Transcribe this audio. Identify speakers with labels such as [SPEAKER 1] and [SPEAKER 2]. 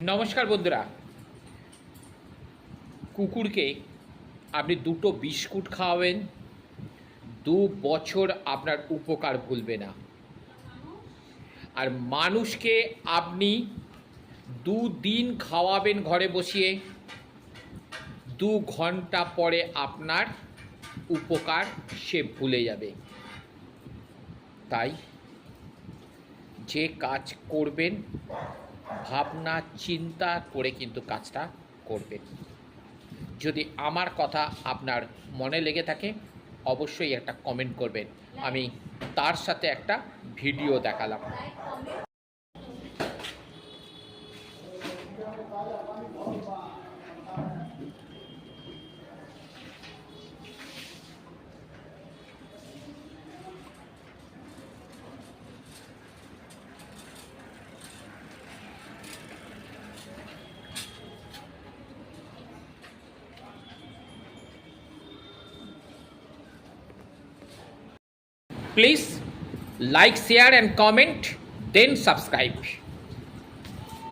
[SPEAKER 1] নমস্কার বন্ধুরা। কুকুরকে আপনি দুটো বিস্কুট খাওয়াবেন, দু বছর আপনার উপকার ভুলবে না। আর মানুষকে আপনি দু দিন খাওয়াবেন ঘরে বসিয়ে, দু ঘণ্টা পরে আপনার উপকার সে ভুলে যাবে। তাই যে কাজ করবেন ভাবনা, চিন্তা করে কিন্তু কাজটা করবেন যদি আমার কথা আপনার মনে লেগে থাকে, অবশ্যই একটা কমেন্ট করবেন। আমি তার সাথে একটা ভিডিও দেখালাম। Please like share and comment then subscribe